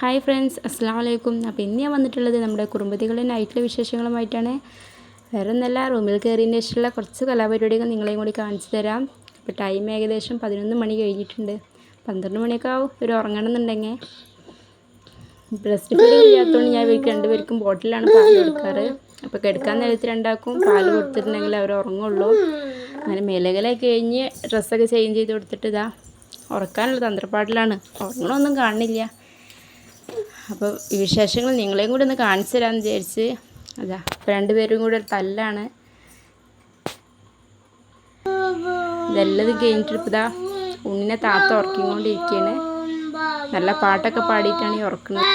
Hi friends അസ്സാം വലൈക്കും അപ്പോൾ ഇന്ന് ഞാൻ വന്നിട്ടുള്ളത് നമ്മുടെ കുടുംബത്തികളുടെ നൈറ്റിലെ വിശേഷങ്ങളുമായിട്ടാണ്. വേറെ ഒന്നല്ല റൂമിൽ കയറിയതിന് ശേഷമുള്ള കുറച്ച് കലാപരിപാടികൾ നിങ്ങളെയും കൂടി കാണിച്ചു തരാം. ഇപ്പോൾ ടൈം ഏകദേശം പതിനൊന്ന് മണി കഴിഞ്ഞിട്ടുണ്ട്. പന്ത്രണ്ട് മണിയൊക്കെ ആവും ഒരു ഉറങ്ങണമെന്നുണ്ടെങ്കിൽ. ബ്രസ്റ്റ് ഫീഡിങ് ഇല്ലാത്തതുകൊണ്ട് ഞാൻ ഇവർക്ക് രണ്ടുപേർക്കും ബോട്ടിലാണ് പാൽ കൊടുക്കാറ്. അപ്പോൾ കിടക്കാൻ നേരത്ത് രണ്ടാക്കും പാൽ കൊടുത്തിട്ടുണ്ടെങ്കിൽ അവർ ഉറങ്ങുള്ളൂ. അങ്ങനെ മേലകലൊക്കെ കഴിഞ്ഞ് ഡ്രസ്സൊക്കെ ചേഞ്ച് ചെയ്ത് കൊടുത്തിട്ട് ഇതാ ഉറക്കാനുള്ള തന്ത്രപ്പാടിലാണ്. ഉറങ്ങണമൊന്നും കാണുന്നില്ല. അപ്പോൾ ഈ വിശേഷങ്ങൾ നിങ്ങളെയും കൂടി ഒന്ന് കാണിച്ചു തരാമെന്ന് വിചാരിച്ച്. അതാ രണ്ടുപേരും കൂടെ ഒരു തല്ലാണ്. ഇതെല്ലാം കഴിഞ്ഞിട്ടിപ്പതാ ഉണ്ണിനെ താത്ത ഉറക്കിക്കൊണ്ടിരിക്കുകയാണ് നല്ല പാട്ടൊക്കെ പാടിയിട്ടാണ് ഈ ഉറക്കുന്നത്.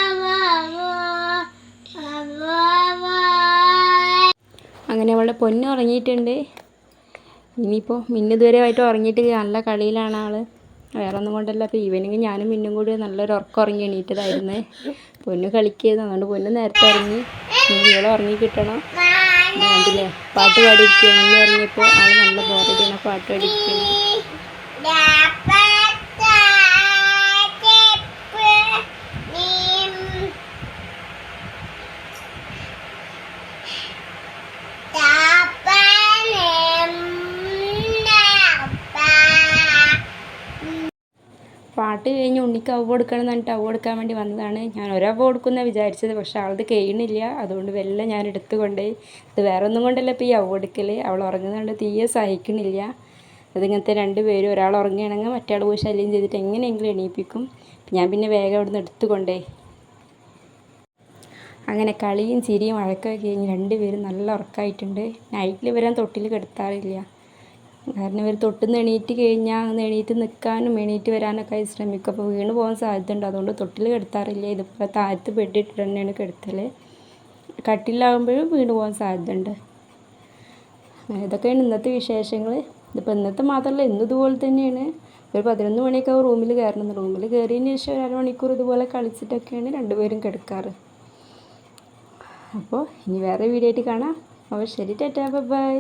അങ്ങനെ അവളുടെ പൊന്നുറങ്ങിയിട്ടുണ്ട് ഇനിയിപ്പോൾ മിന്നിതുവരെ ആയിട്ട് ഉറങ്ങിയിട്ട് നല്ല കളിയിലാണ് ആൾ വേറെ ഒന്നും കൊണ്ടല്ല. അപ്പോൾ ഈവനിങ് ഞാനും മിന്നും കൂടി നല്ലൊരു ഉറക്കം ഉറങ്ങി എണീറ്റതായിരുന്നേ. പൊന്നു കളിക്കുന്നത് അതുകൊണ്ട് പൊന്നു നേരത്തെ ഇറങ്ങി ഇവളെ ഉറങ്ങി കിട്ടണം. കണ്ടില്ലേ? പാട്ട് പാടിയിരിക്കുകയാണ് ഇറങ്ങിയപ്പോൾ ആൾ നല്ല ബോറടിയാണ് പാട്ട് പാടിയിരിക്കുകയാണ്. പാട്ട് കഴിഞ്ഞ് ഉണ്ണിക്ക് അവ കൊടുക്കണം എന്ന് പറഞ്ഞിട്ട് അവ കൊടുക്കാൻ വേണ്ടി വന്നതാണ്. ഞാൻ ഒരവ കൊടുക്കുന്ന വിചാരിച്ചത് പക്ഷെ അവളത് കഴിയണില്ല. അതുകൊണ്ട് വെല്ല ഞാൻ എടുത്തു ഇത് വേറെ ഒന്നും കൊണ്ടല്ല ഇപ്പോൾ ഈ അവ കൊടുക്കൽ അവൾ ഉറങ്ങുന്നതുകൊണ്ട് തീയെ സഹിക്കണില്ല. അതിങ്ങനത്തെ രണ്ട് പേരും ഒരാൾ ഉറങ്ങുകയാണെങ്കിൽ മറ്റേ പോയി ശല്യം ചെയ്തിട്ട് എങ്ങനെയെങ്കിലും എണീപ്പിക്കും. ഞാൻ പിന്നെ വേഗം അവിടുന്ന് എടുത്തു കൊണ്ടേ അങ്ങനെ കളിയും ചിരിയും വഴക്കൊക്കെ കഴിഞ്ഞ് രണ്ടുപേരും നല്ല ഉറക്കമായിട്ടുണ്ട് നൈറ്റിൽ വരാൻ തൊട്ടിൽ കിടത്താറില്ല. കാരണം ഇവർ തൊട്ട് എണീറ്റ് കഴിഞ്ഞാൽ നെണീറ്റ് നിൽക്കാനും എണീറ്റ് വരാനൊക്കെ ആയി ശ്രമിക്കും. അപ്പോൾ വീണ് പോകാൻ സാധ്യതയുണ്ട്. അതുകൊണ്ട് തൊട്ടിൽ കിടത്താറില്ല. ഇതുപോലെ താഴത്ത് ബെഡിട്ട് തന്നെയാണ് കിടത്തൽ കട്ടിലാകുമ്പോഴും വീണ് പോകാൻ സാധ്യതയുണ്ട്. ഇതൊക്കെയാണ് ഇന്നത്തെ വിശേഷങ്ങൾ ഇതിപ്പോൾ ഇന്നത്തെ മാത്രമല്ല ഇന്നും ഇതുപോലെ തന്നെയാണ്. ഒരു പതിനൊന്ന് മണിയൊക്കെ റൂമിൽ കയറണം റൂമിൽ കയറിയതിന് ശേഷം ഒരു അരമണിക്കൂർ ഇതുപോലെ കളിച്ചിട്ടൊക്കെയാണ് രണ്ടുപേരും കിടക്കാറ്. അപ്പോൾ ഇനി വേറെ വീഡിയോ ആയിട്ട് കാണാം. അപ്പോൾ ശരി ടാറ്റാ. ബൈ.